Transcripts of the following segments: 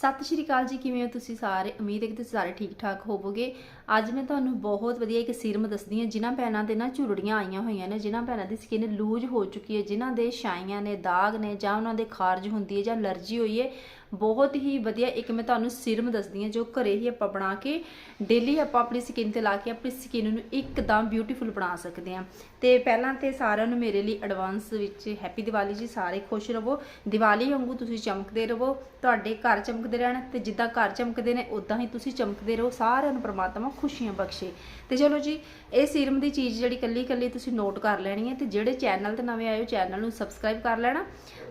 ਸਤਿ ਸ਼੍ਰੀ ਅਕਾਲ ਜੀ, ਕਿਵੇਂ ਹੋ ਤੁਸੀਂ ਸਾਰੇ? ਉਮੀਦ ਹੈ ਕਿ ਤੁਸੀਂ ਸਾਰੇ ਠੀਕ ਠਾਕ ਹੋਵੋਗੇ। ਅੱਜ ਮੈਂ ਤੁਹਾਨੂੰ ਬਹੁਤ ਵਧੀਆ ਇੱਕ ਸੀਰਮ ਦੱਸਦੀ ਹਾਂ, ਜਿਨ੍ਹਾਂ ਭੈਣਾਂ ਦੇ ਨਾ ਝੁਰੜੀਆਂ ਆਈਆਂ ਹੋਈਆਂ ਨੇ, ਜਿਨ੍ਹਾਂ ਭੈਣਾਂ ਦੀ ਸਕਿਨ ਲੂਜ ਹੋ ਚੁੱਕੀ ਹੈ, ਜਿਨ੍ਹਾਂ ਦੇ ਛਾਈਆਂ ਨੇ, ਦਾਗ ਨੇ, ਜਾਂ ਉਹਨਾਂ ਦੇ ਖਾਰਜ ਹੁੰਦੀ ਹੈ ਜਾਂ ਅਲਰਜੀ ਹੋਈ ਹੈ। ਬਹੁਤ ਹੀ ਵਧੀਆ ਇੱਕ ਮੈਂ ਤੁਹਾਨੂੰ ਸੀਰਮ ਦੱਸਦੀ ਹਾਂ, ਜੋ ਘਰੇ ਹੀ ਆਪਾਂ ਬਣਾ ਕੇ, ਡੇਲੀ ਆਪਾਂ ਆਪਣੀ ਸਕਿਨ ਤੇ ਲਾ ਕੇ ਆਪਣੀ ਸਕਿਨ ਨੂੰ ਇੱਕਦਮ ਬਿਊਟੀਫੁਲ ਬਣਾ ਸਕਦੇ ਹਾਂ। ਤੇ ਪਹਿਲਾਂ ਤੇ ਸਾਰਿਆਂ ਨੂੰ ਮੇਰੇ ਲਈ ਐਡਵਾਂਸ ਵਿੱਚ ਹੈਪੀ ਦੀਵਾਲੀ ਜੀ, ਸਾਰੇ ਖੁਸ਼ ਰਹੋ। ਦੀਵਾਲੀ ਵਾਂਗੂ ਤੁਸੀਂ ਚਮਕਦੇ ਰਹੋ। ਤੁਹਾਡੇ ਘਰ ਚਮਕ ਚਮਕਦੇ ਰਹਿਣ ਤੇ ਜਿੱਦਾਂ ਘਰ ਚਮਕਦੇ ਨੇ ਉਦਾਂ ਹੀ ਤੁਸੀਂ ਚਮਕਦੇ ਰਹੋ, ਸਾਰਿਆਂ ਨੂੰ ਪ੍ਰਮਾਤਮਾ ਖੁਸ਼ੀਆਂ ਬਖਸ਼ੇ। ਤੇ ਚਲੋ ਜੀ, ਇਹ ਸੀਰਮ ਦੀ ਚੀਜ਼ ਜਿਹੜੀ ਕੱਲੀ ਕੱਲੀ ਤੁਸੀਂ ਨੋਟ ਕਰ ਲੈਣੀ ਹੈ ਤੇ ਜਿਹੜੇ ਚੈਨਲ ਤੇ ਨਵੇਂ ਆਏ ਹੋ ਚੈਨਲ ਨੂੰ ਸਬਸਕ੍ਰਾਈਬ ਕਰ ਲੈਣਾ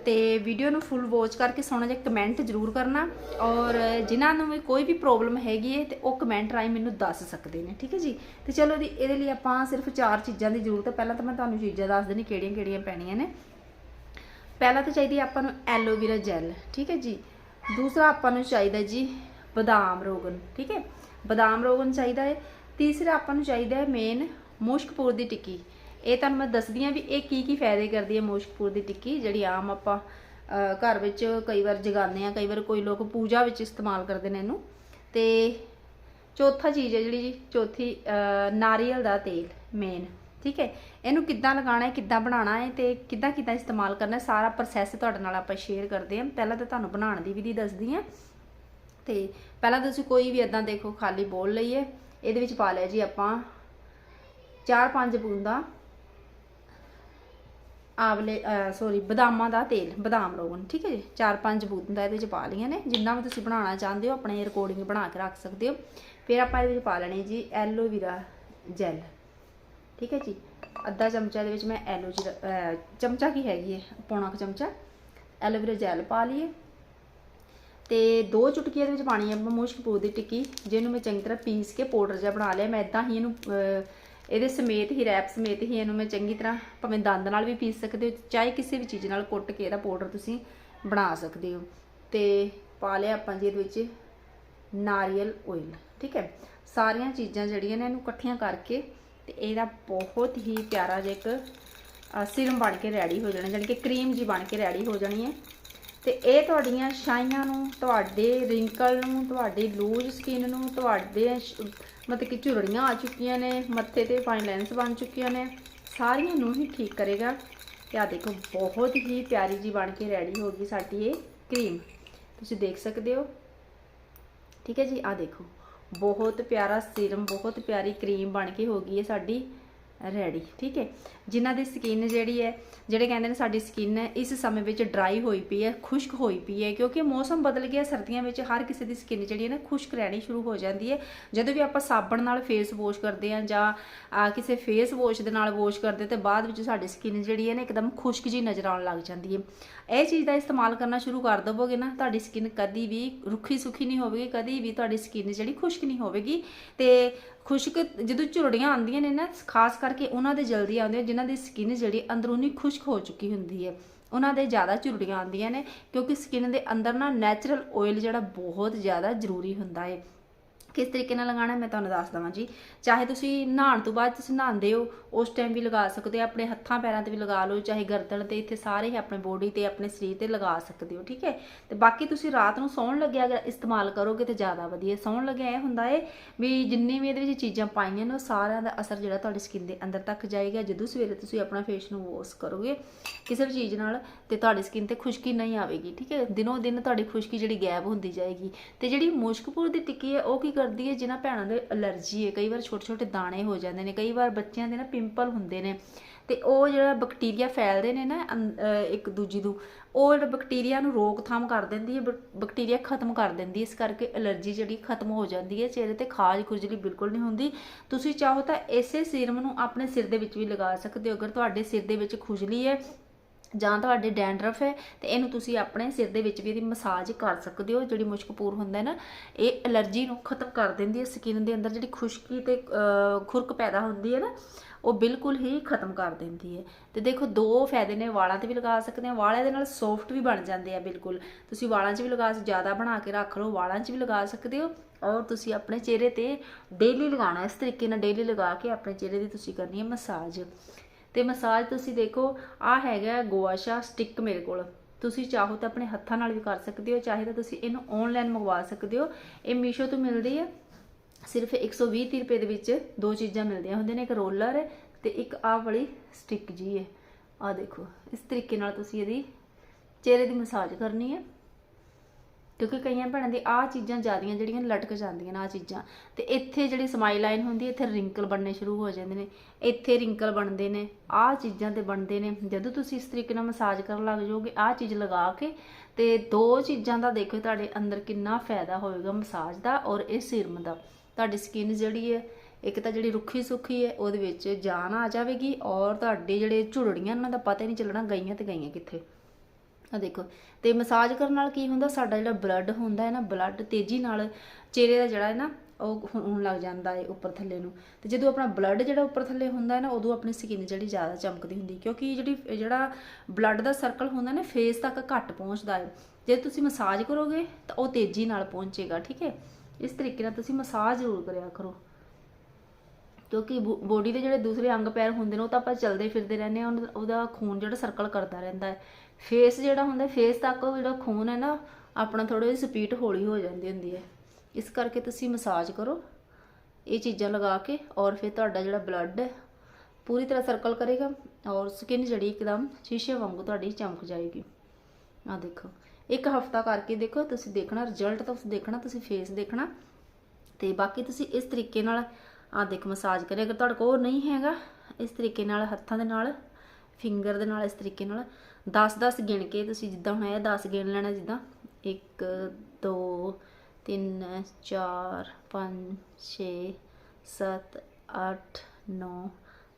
ਤੇ ਵੀਡੀਓ ਨੂੰ ਫੁੱਲ ਵਾਚ ਕਰਕੇ ਸੋਹਣਾ ਜਿਹਾ ਕਮੈਂਟ ਜ਼ਰੂਰ ਕਰਨਾ ਔਰ ਜਿਨ੍ਹਾਂ ਨੂੰ ਵੀ ਕੋਈ ਵੀ ਪ੍ਰੋਬਲਮ ਹੈਗੀ ਹੈ ਤੇ ਉਹ ਕਮੈਂਟ ਰਾਹੀਂ ਮੈਨੂੰ ਦੱਸ ਸਕਦੇ ਨੇ, ਠੀਕ ਹੈ ਜੀ? ਤੇ ਚਲੋ ਜੀ, ਇਹਦੇ ਲਈ ਆਪਾਂ ਸਿਰਫ ਚਾਰ ਚੀਜ਼ਾਂ ਦੀ ਜ਼ਰੂਰਤ ਹੈ। ਪਹਿਲਾਂ ਤਾਂ ਮੈਂ ਤੁਹਾਨੂੰ ਚੀਜ਼ਾਂ ਦੱਸ ਦਿੰਦੀ ਕਿਹੜੀਆਂ ਕਿਹੜੀਆਂ ਪੈਣੀਆਂ ਨੇ। ਪਹਿਲਾਂ ਤਾਂ ਚਾਹੀਦੀ ਆਪਾਂ ਨੂੰ ਐਲੋਵੇਰਾ ਜੈਲ ਠੀਕ ਹੈ ਜੀ? ਦੂਸਰਾ ਆਪਾਂ ਨੂੰ ਚਾਹੀਦਾ ਜੀ ਬਦਾਮ ਰੋਗਨ, ਠੀਕ ਹੈ? ਬਦਾਮ ਰੋਗਨ ਚਾਹੀਦਾ ਹੈ। ਤੀਸਰਾ ਆਪਾਂ ਨੂੰ ਚਾਹੀਦਾ ਹੈ ਮੇਨ ਮੁਸ਼ਕਪੂਰ ਦੀ ਟਿੱਕੀ। ਇਹ ਤੁਹਾਨੂੰ ਮੈਂ ਦੱਸਦੀ ਹਾਂ ਵੀ ਇਹ ਕੀ ਕੀ ਫਾਇਦੇ ਕਰਦੀ ਹੈ ਮੁਸ਼ਕਪੂਰ ਦੀ ਟਿੱਕੀ, ਜਿਹੜੀ ਆਮ ਆਪਾਂ ਘਰ ਵਿੱਚ ਕਈ ਵਾਰ ਜਗਾਉਂਦੇ ਆ ਕਈ ਵਾਰ ਕੋਈ ਲੋਕ ਪੂਜਾ ਵਿੱਚ ਇਸਤੇਮਾਲ ਕਰਦੇ ਨੇ ਇਹਨੂੰ। ਤੇ ਚੌਥਾ ਚੀਜ਼ ਹੈ ਜਿਹੜੀ ਜੀ, ਚੌਥੀ ਨਾਰੀਅਲ ਦਾ ਤੇਲ ਮੇਨ ਠੀਕ ਹੈ? ਇਹਨੂੰ ਕਿੱਦਾਂ ਲਗਾਉਣਾ ਹੈ, ਕਿੱਦਾਂ ਬਣਾਉਣਾ ਹੈ ਤੇ ਕਿੱਦਾਂ ਕਿੱਦਾਂ ਇਸਤੇਮਾਲ ਕਰਨਾ ਹੈ, ਸਾਰਾ ਪ੍ਰੋਸੈਸ ਤੁਹਾਡੇ ਨਾਲ ਆਪਾਂ ਸ਼ੇਅਰ ਕਰਦੇ ਹਾਂ। ਪਹਿਲਾਂ ਤਾਂ ਤੁਹਾਨੂੰ ਬਣਾਉਣ ਦੀ ਵਿਧੀ ਦੱਸਦੀ ਹਾਂ। ਤੇ ਪਹਿਲਾਂ ਤੁਸੀਂ ਕੋਈ ਵੀ ਇਦਾਂ ਦੇਖੋ, ਖਾਲੀ ਬੋਲ ਲਈਏ। ਇਹਦੇ ਵਿੱਚ ਪਾ ਲਿਆ ਜੀ ਆਪਾਂ 4-5 ਬੂੰਦਾਂ ਆਵਲੇ ਸੌਰੀ ਬਦਾਮਾਂ ਦਾ ਤੇਲ, ਬਦਾਮ ਰੋਗਨ, ਠੀਕ ਹੈ ਜੀ? 4-5 ਬੂੰਦਾਂ ਇਹਦੇ ਵਿੱਚ ਪਾ ਲਈਆਂ ਨੇ। ਜਿੰਨਾ ਵੀ ਤੁਸੀਂ ਬਣਾਉਣਾ ਚਾਹੁੰਦੇ ਹੋ, ਆਪਣੇ ਰਿਕਾਰਡਿੰਗ ਬਣਾ ਕੇ ਰੱਖ ਸਕਦੇ ਹੋ। ਫਿਰ ਆਪਾਂ ਇਹਦੇ ਵਿੱਚ ਪਾ ਲੈਣੀ ਜੀ ਐਲੋਵੀਰਾ ਜੈਲ। ਠੀਕ ਹੈ ਜੀ? ਅੱਧਾ ਚਮਚਾ ਦੇ ਵਿੱਚ ਮੈਂ ਐਲੋ ਜੀ ਚਮਚਾ ਕੀ ਹੈਗੀ ਹੈ? ਪੌਣਾ ਕੁ ਚਮਚਾ। ਐਲੋਵੇਰਾ ਜੈਲ ਪਾ ਲਈਏ। ਤੇ ਦੋ ਚੁਟਕੀਆਂ ਦੇ ਵਿੱਚ ਪਾਣੀ ਹੈ ਮੁਸ਼ਕ ਦੀ ਟਿੱਕੀ, ਜਿਹਨੂੰ ਮੈਂ ਚੰਗੀ ਤਰ੍ਹਾਂ ਪੀਸ ਕੇ ਪਾਊਡਰ ਜਿਹਾ ਬਣਾ ਲਿਆ। ਮੈਂ ਇਦਾਂ ਹੀ ਇਹਨੂੰ ਇਹਦੇ ਸਮੇਤ ਹੀ, ਰੈਪ ਸਮੇਤ ਹੀ ਇਹਨੂੰ ਮੈਂ ਚੰਗੀ ਤਰ੍ਹਾਂ ਭਾਵੇਂ ਦੰਦ ਨਾਲ ਵੀ ਪੀਸ ਸਕਦੇ ਹੋ, ਚਾਹੇ ਕਿਸੇ ਵੀ ਚੀਜ਼ ਨਾਲ ਕੁੱਟ ਕੇ ਇਹਦਾ ਪਾਊਡਰ ਤੁਸੀਂ ਬਣਾ ਸਕਦੇ ਹੋ। ਤੇ ਪਾ ਲਿਆ ਆਪਾਂ ਜੀ ਇਹਦੇ ਵਿੱਚ ਨਾਰੀਅਲ ਆਇਲ ਠੀਕ ਹੈ? ਸਾਰੀਆਂ ਚੀਜ਼ਾਂ ਜਿਹੜੀਆਂ ਨੇ ਇਹਨੂੰ ਇਕੱਠੀਆਂ ਕਰਕੇ ਤੇ ਇਹਦਾ ਬਹੁਤ ਹੀ ਪਿਆਰਾ ਜਿਹਾ ਇੱਕ ਸਿਰਮ ਬਣ ਕੇ ਰੈਡੀ ਹੋ ਜਾਣਾ, ਜਾਣੀ ਕਿ ਕਰੀਮ ਜੀ ਬਣ ਕੇ ਰੈਡੀ ਹੋ ਜਾਣੀ ਹੈ। ਤੇ ਇਹ ਤੁਹਾਡੀਆਂ ਛਾਈਆਂ ਨੂੰ, ਤੁਹਾਡੇ ਰਿੰਕਲ ਨੂੰ, ਤੁਹਾਡੀ ਲੂਜ ਸਕਿਨ ਨੂੰ, ਤੁਹਾਡੇ ਮਤਲਬ ਕਿ ਝੁਰੜੀਆਂ ਆ ਚੁੱਕੀਆਂ ਨੇ, ਮੱਥੇ ਤੇ ਫਾਈਨ ਲਾਈਨਸ ਬਣ ਚੁੱਕੀਆਂ ਨੇ, ਸਾਰੀਆਂ ਨੂੰ ਹੀ ਠੀਕ ਕਰੇਗਾ। ਤੇ ਆ ਦੇਖੋ, ਬਹੁਤ ਹੀ ਪਿਆਰੀ ਜੀ ਬਣ ਕੇ ਰੈਡੀ ਹੋ ਗਈ ਸਾਡੀ ਇਹ ਕਰੀਮ। ਤੁਸੀਂ ਦੇਖ ਸਕਦੇ ਹੋ। ਠੀਕ ਹੈ ਜੀ ਆ ਦੇਖੋ। ਬਹੁਤ ਪਿਆਰਾ ਸੀਰਮ ਬਹੁਤ ਪਿਆਰੀ ਕਰੀਮ ਬਣ ਕੇ ਹੋ ਗਈ ਹੈ ਸਾਡੀ। ਰੈਡੀ ਠੀਕ ਹੈ? ਜਿਨ੍ਹਾਂ ਦੀ ਸਕਿਨ ਜਿਹੜੀ ਹੈ, ਜਿਹੜੇ ਕਹਿੰਦੇ ਨੇ ਸਾਡੀ ਸਕਿਨ ਇਸ ਸਮੇਂ ਵਿੱਚ ਡਰਾਈ ਹੋਈ ਪਈ ਹੈ, ਖੁਸ਼ਕ ਹੋਈ ਪਈ ਹੈ, ਕਿਉਂਕਿ ਮੌਸਮ ਬਦਲ ਗਿਆ, ਸਰਦੀਆਂ ਵਿੱਚ ਹਰ ਕਿਸੇ ਦੀ ਸਕਿਨ ਜਿਹੜੀ ਹੈ ਨਾ ਖੁਸ਼ਕ ਰਹਿਣੀ ਸ਼ੁਰੂ ਹੋ ਜਾਂਦੀ ਹੈ। ਜਦੋਂ ਵੀ ਆਪਾਂ ਸਾਬਣ ਨਾਲ ਫੇਸ ਵਾਸ਼ ਕਰਦੇ ਹਾਂ ਜਾਂ ਕਿਸੇ ਫੇਸ ਵਾਸ਼ ਦੇ ਨਾਲ ਵਾਸ਼ ਕਰਦੇ ਤੇ ਬਾਅਦ ਵਿੱਚ ਸਾਡੀ ਸਕਿਨ ਜਿਹੜੀ ਹੈ ਨਾ ਇੱਕਦਮ ਖੁਸ਼ਕ ਜੀ ਨਜ਼ਰ ਆਉਣ ਲੱਗ ਜਾਂਦੀ ਹੈ। ਇਹ ਚੀਜ਼ ਦਾ ਇਸਤੇਮਾਲ ਕਰਨਾ ਸ਼ੁਰੂ ਕਰ ਦਵੋਗੇ ਨਾ, ਤੁਹਾਡੀ ਸਕਿਨ ਕਦੀ ਵੀ ਰੁੱਖੀ ਸੁੱਖੀ ਨਹੀਂ ਹੋਵੇਗੀ, ਕਦੀ ਵੀ ਤੁਹਾਡੀ ਸਕਿਨ ਜਿਹੜੀ ਖੁਸ਼ਕ ਨਹੀਂ ਹੋਵੇਗੀ। ਤੇ ਖੁਸ਼ਕ ਜਦੋਂ ਝੁਰੜੀਆਂ ਆਉਂਦੀਆਂ ਨੇ ਨਾ, ਖਾਸ ਕਰਕੇ ਉਹਨਾਂ ਦੇ ਜਲਦੀ ਆਉਂਦੀਆਂ, ਜਿਨ੍ਹਾਂ ਦੀ ਸਕਿਨ ਜਿਹੜੀ ਅੰਦਰੂਨੀ ਖੁਸ਼ਕ ਹੋ ਚੁੱਕੀ ਹੁੰਦੀ ਹੈ, ਉਹਨਾਂ ਦੇ ਜ਼ਿਆਦਾ ਝੁਰੜੀਆਂ ਆਉਂਦੀਆਂ ਨੇ, ਕਿਉਂਕਿ ਸਕਿਨ ਦੇ ਅੰਦਰ ਨਾ ਨੈਚੁਰਲ ਆਇਲ ਜਿਹੜਾ ਬਹੁਤ ਜ਼ਿਆਦਾ ਜ਼ਰੂਰੀ ਹੁੰਦਾ ਹੈ। ਕਿਸ ਤਰੀਕੇ ਨਾਲ ਲਗਾਉਣਾ ਮੈਂ ਤੁਹਾਨੂੰ ਦੱਸ ਦਵਾਂ ਜੀ। ਚਾਹੇ ਤੁਸੀਂ ਨਹਾਉਣ ਤੋਂ ਬਾਅਦ ਤੁਸੀਂ ਨਹਾਉਂਦੇ ਹੋ, ਉਸ ਟਾਈਮ ਵੀ ਲਗਾ ਸਕਦੇ ਹੋ, ਆਪਣੇ ਹੱਥਾਂ ਪੈਰਾਂ ਤੇ ਵੀ ਲਗਾ ਲਓ, ਚਾਹੇ ਗਰਦਨ ਤੇ ਇੱਥੇ ਸਾਰੇ ਹੀ ਆਪਣੇ ਬੋਡੀ ਤੇ, ਆਪਣੇ ਸਰੀਰ ਤੇ ਲਗਾ ਸਕਦੇ ਹੋ, ਠੀਕ ਹੈ? ਤੇ ਬਾਕੀ ਤੁਸੀਂ ਰਾਤ ਨੂੰ ਸੌਣ ਲੱਗਿਆ ਅਗਰ ਇਸਤੇਮਾਲ ਕਰੋਗੇ ਤੇ ਜ਼ਿਆਦਾ ਵਧੀਆ। ਸੌਣ ਲੱਗਿਆ ਇਹ ਹੁੰਦਾ ਹੈ ਵੀ ਜਿੰਨੇ ਵੀ ਇਹਦੇ ਵਿੱਚ ਚੀਜ਼ਾਂ ਪਾਈਆਂ ਨੇ, ਉਹ ਸਾਰਿਆਂ ਦਾ ਅਸਰ ਜਿਹੜਾ ਤੁਹਾਡੀ ਸਕਿਨ ਦੇ ਅੰਦਰ ਤੱਕ ਜਾਏਗਾ। ਜਦੋਂ ਸਵੇਰੇ ਤੁਸੀਂ ਆਪਣਾ ਫੇਸ ਨੂੰ ਵਾਸ਼ ਕਰੋਗੇ, ਕਿਸੇ ਵੀ ਚੀਜ਼ ਨਾਲ ਤੇ ਤੁਹਾਡੀ ਸਕਿਨ ਤੇ ਖੁਸ਼ਕੀ ਨਹੀਂ ਆਵੇਗੀ, ਠੀਕ ਹੈ? ਦਿਨੋਂ ਦਿਨ ਤੁਹਾਡੀ ਖੁਸ਼ਕੀ ਜਿਹੜੀ ਗਾਇਬ ਹੁੰਦੀ ਜਾਏਗੀ। ਤੇ ਜਿਹੜੀ ਮੁਸ਼ਕਪੂਰ ਦੀ ਟਿੱਕੀ ਹੈ, ਉਹ ਕੀ ਕਰਦੀ ਹੈ ਜਿਨ੍ਹਾਂ ਭੈਣਾਂ ਦੇ ਅਲਰਜੀ ਹੈ। ਕਈ ਵਾਰ ਛੋਟੇ ਛੋਟੇ ਦਾਣੇ ਹੋ ਜਾਂਦੇ ਨੇ, ਕਈ ਵਾਰ ਬੱਚਿਆਂ ਦੇ ਨਾ ਪਿੰਪਲ ਹੁੰਦੇ ਨੇ ਤੇ ਉਹ ਜਿਹੜਾ ਬੈਕਟੀਰੀਆ ਫੈਲਦੇ ਨੇ ਨਾ ਇੱਕ ਦੂਜੀ ਨੂੰ, ਉਹ ਜਿਹੜਾ ਬੈਕਟੀਰੀਆ ਨੂੰ ਰੋਕਥਾਮ ਕਰ ਦਿੰਦੀ ਹੈ, ਬੈਕ- ਬੈਕਟੀਰੀਆ ਖਤਮ ਕਰ ਦਿੰਦੀ ਹੈ। ਇਸ ਕਰਕੇ ਅਲਰਜੀ ਜਿਹੜੀ ਖਤਮ ਹੋ ਜਾਂਦੀ ਹੈ, ਚਿਹਰੇ ਤੇ ਖਾਜ ਖੁਜਲੀ ਬਿਲਕੁਲ ਨਹੀਂ ਹੁੰਦੀ। ਤੁਸੀਂ ਚਾਹੋ ਤਾਂ ਇਸੇ ਸੀਰਮ ਨੂੰ ਆਪਣੇ ਸਿਰ ਦੇ ਵਿੱਚ ਵੀ ਲਗਾ ਸਕਦੇ ਹੋ। ਅਗਰ ਤੁਹਾਡੇ ਸਿਰ ਦੇ ਵਿੱਚ ਖੁਜਲੀ ਹੈ ਜਾਂ ਤੁਹਾਡੇ ਡੈਂਡਰਫ ਹੈ, ਤੇ ਇਹਨੂੰ ਤੁਸੀਂ ਆਪਣੇ ਸਿਰ ਦੇ ਵਿੱਚ ਵੀ ਇਹਦੀ ਮਸਾਜ ਕਰ ਸਕਦੇ ਹੋ, ਜਿਹੜੀ ਮੁਸ਼ਕਪੂਰ ਹੁੰਦਾ ਨਾ, ਇਹ ਅਲਰਜੀ ਨੂੰ ਖਤਮ ਕਰ ਦਿੰਦੀ ਹੈ, ਸਕਿਨ ਦੇ ਅੰਦਰ ਜਿਹੜੀ ਖੁਸ਼ਕੀ ਤੇ ਖੁਰਕ ਪੈਦਾ ਹੁੰਦੀ ਹੈ ਨਾ, ਉਹ ਬਿਲਕੁਲ ਹੀ ਖਤਮ ਕਰ ਦਿੰਦੀ ਹੈ। ਤੇ ਦੇਖੋ, ਦੋ ਫਾਇਦੇ ਨੇ ਵਾਲਾਂ ਤੇ ਵੀ ਲਗਾ ਸਕਦੇ ਆ ਵਾਲਾਂ ਦੇ ਨਾਲ ਸੌਫਟ ਵੀ ਬਣ ਜਾਂਦੇ ਆ ਬਿਲਕੁਲ। ਤੁਸੀਂ ਵਾਲਾਂ 'ਚ ਵੀ ਲਗਾ ਜ਼ਿਆਦਾ ਬਣਾ ਕੇ ਰੱਖ ਲਓ, ਵਾਲਾਂ 'ਚ ਵੀ ਲਗਾ ਸਕਦੇ ਹੋ, ਔਰ ਤੁਸੀਂ ਆਪਣੇ ਚਿਹਰੇ ਤੇ ਡੇਲੀ ਲਗਾਉਣਾ, ਇਸ ਤਰੀਕੇ ਨਾਲ ਡੇਲੀ ਲਗਾ ਕੇ ਆਪਣੇ ਚਿਹਰੇ ਦੀ ਤੁਸੀਂ ਕਰਨੀ ਹੈ ਮਸਾਜ। ਤੇ ਮਸਾਜ ਤੁਸੀਂ ਦੇਖੋ ਆ ਹੈਗਾ ਗੋਆਸ਼ਾ ਸਟਿਕ ਮੇਰੇ ਕੋਲ। ਤੁਸੀਂ ਚਾਹੋ ਤਾਂ ਆਪਣੇ ਹੱਥਾਂ ਨਾਲ ਵੀ ਕਰ ਸਕਦੇ ਹੋ, ਚਾਹੇ ਤਾਂ ਤੁਸੀਂ ਇਹਨੂੰ ਆਨਲਾਈਨ ਮੰਗਵਾ ਸਕਦੇ ਹੋ। ਇਹ ਮੀਸ਼ੋ ਤੋਂ ਮਿਲਦੀ ਹੈ। ਸਿਰਫ 120 ਤੀਹ ਰੁਪਏ ਦੇ ਵਿੱਚ ਦੋ ਚੀਜ਼ਾਂ ਮਿਲਦੀਆਂ ਹੁੰਦੀਆਂ ਨੇ, ਇੱਕ ਰੋਲਰ ਹੈ ਤੇ ਇੱਕ ਆਹ ਵਾਲੀ ਸਟਿਕ ਜੀ ਹੈ। ਆਹ ਦੇਖੋ, ਇਸ ਤਰੀਕੇ ਨਾਲ ਤੁਸੀਂ ਇਹਦੀ ਚਿਹਰੇ ਦੀ ਮਸਾਜ ਕਰਨੀ ਹੈ। ਕਿਉਂਕਿ ਕਈਆਂ ਭੈਣਾਂ ਦੀ ਆਹ ਚੀਜ਼ਾਂ ਜ਼ਿਆਦੀਆਂ ਜਿਹੜੀਆਂ ਲਟਕ ਜਾਂਦੀਆਂ ਨੇ ਆਹ ਚੀਜ਼ਾਂ। ਤੇ ਇੱਥੇ ਜਿਹੜੀ ਸਮਾਈਲ ਲਾਈਨ ਹੁੰਦੀ ਇੱਥੇ ਰਿੰਕਲ ਬਣਨੇ ਸ਼ੁਰੂ ਹੋ ਜਾਂਦੇ ਨੇ। ਇੱਥੇ ਰਿੰਕਲ ਬਣਦੇ ਨੇ, ਆਹ ਚੀਜ਼ਾਂ ਤੇ ਬਣਦੇ ਨੇ। ਜਦੋਂ ਤੁਸੀਂ ਇਸ ਤਰੀਕੇ ਨਾਲ ਮਸਾਜ ਕਰਨ ਲੱਗ ਜਾਓਗੇ, ਆਹ ਚੀਜ਼ ਲਗਾ ਕੇ ਤੇ ਦੋ ਚੀਜ਼ਾਂ ਦਾ ਦੇਖੋ ਤੁਹਾਡੇ ਅੰਦਰ ਕਿੰਨਾ ਫਾਇਦਾ ਹੋਏਗਾ ਮਸਾਜ ਦਾ ਔਰ ਇਹ ਸਿਰਮ ਦਾ। ਤੁਹਾਡੀ ਸਕਿਨ ਜਿਹੜੀ ਹੈ, ਇੱਕ ਤਾਂ ਜਿਹੜੀ ਰੁੱਖੀ ਸੁੱਖੀ ਹੈ, ਉਹਦੇ ਵਿੱਚ ਜਾਨ ਆ ਜਾਵੇਗੀ ਔਰ ਤੁਹਾਡੇ ਜਿਹੜੇ ਝੁਰੜੀਆਂ, ਉਹਨਾਂ ਦਾ ਪਤਾ ਹੀ ਨਹੀਂ ਚੱਲਣਾ ਗਈਆਂ ਤੇ ਗਈਆਂ ਕਿੱਥੇ। ਆ ਦੇਖੋ, ਤੇ ਮਸਾਜ ਕਰਨ ਨਾਲ ਕੀ ਹੁੰਦਾ, ਸਾਡਾ ਜਿਹੜਾ ਬਲੱਡ ਹੁੰਦਾ ਹੈ ਨਾ ਬਲੱਡ ਤੇਜ਼ੀ ਨਾਲ ਚਿਹਰੇ ਦਾ ਜਿਹੜਾ ਹੈ ਨਾ, ਉਹ ਹੋਣ ਲੱਗ ਜਾਂਦਾ ਹੈ ਉੱਪਰ ਥੱਲੇ ਨੂੰ। ਤੇ ਜਦੋਂ ਆਪਣਾ ਬਲੱਡ ਜਿਹੜਾ ਉੱਪਰ ਥੱਲੇ ਹੁੰਦਾ ਹੈ ਨਾ, ਉਦੋਂ ਆਪਣੀ ਸਕਿਨ ਜਿਹੜੀ ਜ਼ਿਆਦਾ ਚਮਕਦੀ ਹੁੰਦੀ ਕਿਉਂਕਿ ਜਿਹੜੀ ਜਿਹੜਾ ਬਲੱਡ ਦਾ ਸਰਕਲ ਹੁੰਦਾ ਨਾ ਫੇਸ ਤੱਕ ਘੱਟ ਪਹੁੰਚਦਾ ਹੈ। ਜੇ ਤੁਸੀਂ ਮਸਾਜ ਕਰੋਗੇ, ਤਾਂ ਉਹ ਤੇਜ਼ੀ ਨਾਲ ਪਹੁੰਚੇਗਾ, ਠੀਕ ਹੈ? ਇਸ ਤਰੀਕੇ ਨਾਲ ਤੁਸੀਂ ਮਸਾਜ ਜ਼ਰੂਰ ਕਰਿਆ ਕਰੋ। ਕਿਉਂਕਿ ਬੋਡੀ ਦੇ ਜਿਹੜੇ ਦੂਸਰੇ ਅੰਗ ਪੈਰ ਹੁੰਦੇ ਨੇ, ਉਹ ਤਾਂ ਆਪਾਂ ਚਲਦੇ ਫਿਰਦੇ ਰਹਿੰਦੇ ਹਾਂ ਉਹਦਾ ਖੂਨ ਜਿਹੜਾ ਸਰਕਲ ਕਰਦਾ ਰਹਿੰਦਾ ਹੈ। ਫੇਸ ਜਿਹੜਾ ਹੁੰਦਾ ਫੇਸ ਤੱਕ ਉਹ ਜਿਹੜਾ ਖੂਨ ਹੈ ਨਾ, ਆਪਣਾ ਥੋੜਾ ਜਿਹੀ ਸਪੀਡ ਹੌਲੀ ਹੋ ਜਾਂਦੀ ਹੁੰਦੀ ਹੈ। ਇਸ ਕਰਕੇ ਤੁਸੀਂ ਮਸਾਜ ਕਰੋ। ਇਹ ਚੀਜ਼ਾਂ ਲਗਾ ਕੇ ਔਰ ਫਿਰ ਤੁਹਾਡਾ ਜਿਹੜਾ ਬਲੱਡ ਹੈ, ਪੂਰੀ ਤਰ੍ਹਾਂ ਸਰਕਲ ਕਰੇਗਾ ਔਰ ਸਕਿਨ ਜਿਹੜੀ ਇੱਕਦਮ ਸ਼ੀਸ਼ੇ ਵਾਂਗੂ ਤੁਹਾਡੀ ਚਮਕ ਜਾਏਗੀ। ਆ ਦੇਖੋ, ਇੱਕ ਹਫਤਾ ਕਰਕੇ ਦੇਖੋ, ਤੁਸੀਂ ਦੇਖਣਾ ਰਿਜ਼ਲਟ ਤਾਂ ਤੁਸੀਂ ਦੇਖਣਾ, ਤੁਸੀਂ ਫੇਸ ਦੇਖਣਾ। ਤੇ ਬਾਕੀ ਤੁਸੀਂ ਇਸ ਤਰੀਕੇ ਨਾਲ ਆ ਦੇਖ ਮਸਾਜ ਕਰੇ ਅਗਰ ਤੁਹਾਡੇ ਕੋਲ ਨਹੀਂ ਹੈਗਾ, ਇਸ ਤਰੀਕੇ ਨਾਲ, ਹੱਥਾਂ ਦੇ ਨਾਲ ਫਿੰਗਰ ਦੇ ਨਾਲ, ਇਸ ਤਰੀਕੇ ਨਾਲ 10-10 ਗਿਣ ਕੇ ਤੁਸੀਂ ਜਿੱਦਾਂ ਹੁਣ ਇਹ 10 ਗਿਣ ਲੈਣਾ ਜਿੱਦਾਂ 1 2 3 4 5 6 7 8 9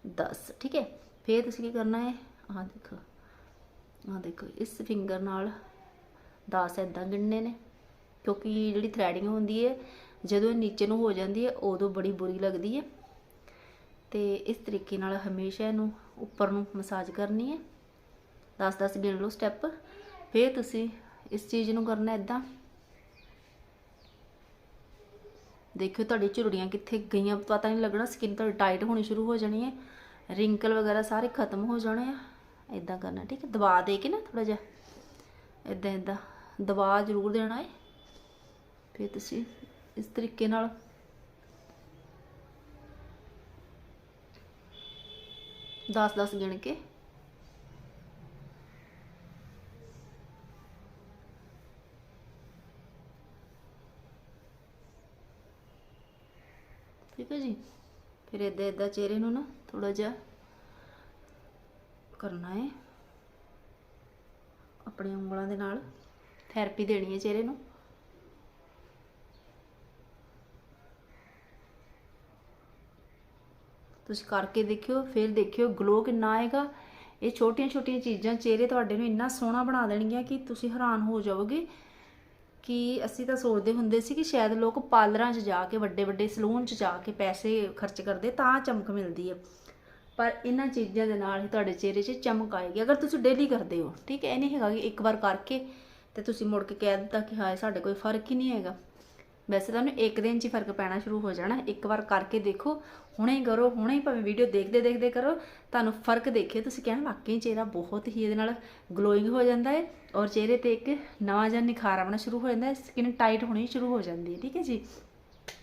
10 ਠੀਕ ਹੈ? ਫੇਰ ਤੁਸੀਂ ਕੀ ਕਰਨਾ ਹੈ? ਆਹ ਦੇਖੋ। ਆਹ ਦੇਖੋ, ਇਸ ਫਿੰਗਰ ਨਾਲ 10 ਇਦਾਂ ਗਿਣਨੇ ਨੇ। ਕਿਉਂਕਿ ਜਿਹੜੀ ਥ੍ਰੈਡਿੰਗ ਹੁੰਦੀ ਹੈ, ਜਦੋਂ ਇਹ ਨੀਚੇ ਨੂੰ ਹੋ ਜਾਂਦੀ ਹੈ, ਉਦੋਂ ਬੜੀ ਬੁਰੀ ਲੱਗਦੀ ਹੈ। ਤੇ ਇਸ ਤਰੀਕੇ ਨਾਲ ਹਮੇਸ਼ਾ ਇਹਨੂੰ ਉੱਪਰ ਨੂੰ ਮਸਾਜ ਕਰਨੀ ਹੈ। 10-10 ਗਿਣ ਲਓ ਸਟੈਪ ਫਿਰ ਤੁਸੀਂ ਇਸ ਚੀਜ਼ ਨੂੰ ਕਰਨਾ ਇਦਾਂ ਦੇਖਿਓ ਤੁਹਾਡੀ ਝੁਰੜੀਆਂ ਕਿੱਥੇ ਗਈਆਂ। ਪਤਾ ਨਹੀਂ ਲੱਗਣਾ ਸਕਿਨ ਤੁਹਾਡੀ ਟਾਈਟ ਹੋਣੀ ਸ਼ੁਰੂ ਹੋ ਜਾਣੀ ਹੈ। ਰਿੰਕਲ ਵਗੈਰਾ ਸਾਰੇ ਖਤਮ ਹੋ ਜਾਣੇ ਆ। ਇਦਾਂ ਕਰਨਾ, ਠੀਕ ਹੈ? ਦਬਾ ਦੇ ਕੇ ਨਾ ਥੋੜਾ ਜਿਹਾ। ਇਦਾਂ ਇਦਾਂ ਦਬਾ ਜ਼ਰੂਰ ਦੇਣਾ ਹੈ ਫਿਰ ਤੁਸੀਂ ਇਸ ਤਰੀਕੇ ਨਾਲ। ਦਸ ਦਸ ਗਿਣ ਕੇ। ਠੀਕ ਹੈ ਜੀ? ਫਿਰ ਇਦਾਂ ਇਦਾਂ ਚਿਹਰੇ ਨੂੰ ਨਾ ਥੋੜਾ ਜਿਹਾ ਕਰਨਾ ਹੈ। ਆਪਣੀਆਂ ਉਂਗਲਾਂ ਦੇ ਨਾਲ ਥੈਰੇਪੀ ਦੇਣੀ ਹੈ ਚਿਹਰੇ ਨੂੰ। ਤੁਸੀਂ ਕਰਕੇ ਦੇਖਿਓ, ਫਿਰ ਦੇਖਿਓ ਗਲੋ ਕਿੰਨਾ ਆਏਗਾ। ਇਹ ਛੋਟੀਆਂ ਛੋਟੀਆਂ ਚੀਜ਼ਾਂ ਚਿਹਰੇ ਤੁਹਾਡੇ ਨੂੰ ਇੰਨਾ ਸੋਹਣਾ ਬਣਾ ਦੇਣਗੀਆਂ ਕਿ ਤੁਸੀਂ ਹੈਰਾਨ ਹੋ ਜਾਓਗੇ। ਕਿ ਅਸੀਂ ਤਾਂ ਸੋਚਦੇ ਹੁੰਦੇ ਸੀ ਕਿ ਸ਼ਾਇਦ ਲੋਕ ਪਾਰਲਰਾਂ 'ਚ ਜਾ ਕੇ, ਵੱਡੇ ਵੱਡੇ ਸਲੂਨ 'ਚ ਜਾ ਕੇ ਪੈਸੇ ਖਰਚ ਕਰਦੇ, ਤਾਂ ਚਮਕ ਮਿਲਦੀ ਹੈ ਪਰ ਇਹਨਾਂ ਚੀਜ਼ਾਂ ਦੇ ਨਾਲ ਹੀ ਤੁਹਾਡੇ ਚਿਹਰੇ 'ਚ ਚਮਕ ਆਏਗੀ। ਅਗਰ ਤੁਸੀਂ ਡੇਲੀ ਕਰਦੇ ਹੋ, ਠੀਕ ਹੈ, ਇਹ ਨਹੀਂ ਹੈਗਾ ਕਿ ਇੱਕ ਵਾਰ ਕਰਕੇ ਤੇ ਤੁਸੀਂ ਮੁੜ ਕੇ ਕਹਿ ਦਿੱਤਾ ਕਿ ਹਾਏ, ਸਾਡੇ ਕੋਈ ਫ਼ਰਕ ਹੀ ਨਹੀਂ ਹੈਗਾ। ਵੈਸੇ ਤੁਹਾਨੂੰ ਇੱਕ ਦਿਨ 'ਚ ਹੀ ਫ਼ਰਕ ਪੈਣਾ ਸ਼ੁਰੂ ਹੋ ਜਾਣਾ। ਇੱਕ ਵਾਰ ਕਰਕੇ ਦੇਖੋ, ਹੁਣੇ ਹੀ ਕਰੋ, ਹੁਣੇ ਹੀ ਭਾਵੇਂ ਵੀਡੀਓ ਦੇਖਦੇ ਦੇਖਦੇ ਕਰੋ, ਤੁਹਾਨੂੰ ਫ਼ਰਕ ਦੇਖਿਓ ਤੁਸੀਂ ਕਹਿਣਾ ਵਾਕਈ ਚਿਹਰਾ ਬਹੁਤ ਹੀ ਇਹਦੇ ਨਾਲ ਗਲੋਇੰਗ ਹੋ ਜਾਂਦਾ ਹੈ ਔਰ ਚਿਹਰੇ ਤੇ ਇੱਕ ਨਵਾਂ ਜਿਹਾ ਨਿਖਾਰ ਆਉਣਾ ਸ਼ੁਰੂ ਹੋ ਜਾਂਦਾ ਹੈ। ਸਕਿਨ ਟਾਈਟ ਹੋਣੀ ਸ਼ੁਰੂ ਹੋ ਜਾਂਦੀ ਹੈ, ਠੀਕ ਹੈ ਜੀ?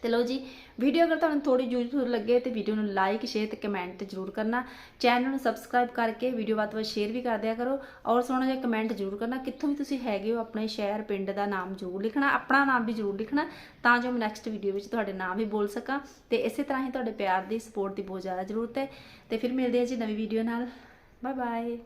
ਤੇ ਲਓ ਜੀ ਵੀਡੀਓ ਅਗਰ ਤੁਹਾਨੂੰ ਥੋੜੀ ਯੂਜ਼ਫੁਲ ਲੱਗੇ ਤੇ ਵੀਡੀਓ ਨੂੰ ਲਾਈਕ ਸ਼ੇਅਰ ਤੇ ਕਮੈਂਟ ਜ਼ਰੂਰ ਕਰਨਾ। ਚੈਨਲ ਨੂੰ ਸਬਸਕ੍ਰਾਈਬ ਕਰਕੇ ਵੀਡੀਓ ਵੱਧ ਤੋਂ ਵੱਧ ਸ਼ੇਅਰ ਵੀ ਕਰ ਦਿਆ ਕਰੋ ਔਰ ਸੋਹਣਾ ਜਿਹਾ ਕਮੈਂਟ ਜ਼ਰੂਰ ਕਰਨਾ, ਕਿੱਥੋਂ ਵੀ ਤੁਸੀਂ ਹੈਗੇ ਹੋ, ਆਪਣੇ ਸ਼ਹਿਰ, ਪਿੰਡ ਦਾ ਨਾਮ ਜ਼ਰੂਰ ਲਿਖਣਾ, ਆਪਣਾ ਨਾਮ ਵੀ ਜ਼ਰੂਰ ਲਿਖਣਾ, ਤਾਂ ਜੋ ਮੈਂ ਨੈਕਸਟ ਵੀਡੀਓ ਵਿੱਚ ਤੁਹਾਡੇ ਨਾਮ ਵੀ ਬੋਲ ਸਕਾਂ। ਤੇ ਇਸੇ ਤਰ੍ਹਾਂ ਹੀ ਤੁਹਾਡੇ ਪਿਆਰ ਦੀ ਸਪੋਰਟ ਦੀ ਬਹੁਤ ਜ਼ਿਆਦਾ ਜ਼ਰੂਰਤ ਹੈ। ਤੇ ਫਿਰ ਮਿਲਦੇ ਹਾਂ ਜੀ ਨਵੀਂ ਵੀਡੀਓ ਨਾਲ। Bye bye